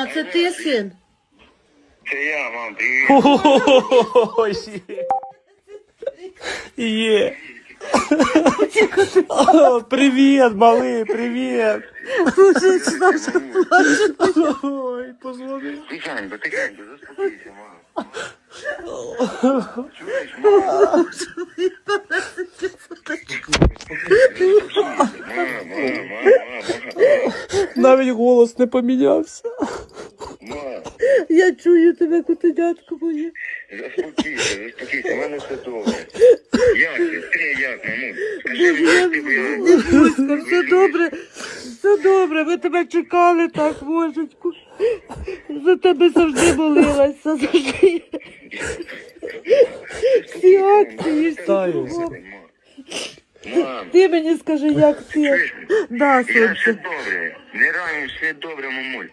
А це ти син? Це я, мам, привіт. Ой, є. Є. О, Привіт, малий, привіт. Ой, позвони. Тихенько, тихенько, заспокійся, мам. Чуєш, мам? Мама, мама, мама, мама, Навіть голос не помінявся. Мама. Я чую тебе, котенятко моє. Заспокійся, заспокійся, в мене все добре. Як ти? Ти як, маму? Скажи Боже, я як ти все добре, все добре. Ми тебе чекали так, божечку. За тебе завжди молилася, завжди. Всі акції, всі Вітаю. кругом. Мам, Ти мені скажи, як ти. чуєш? Да, Я все сонце. добре. Не раню, все добре, мамуль.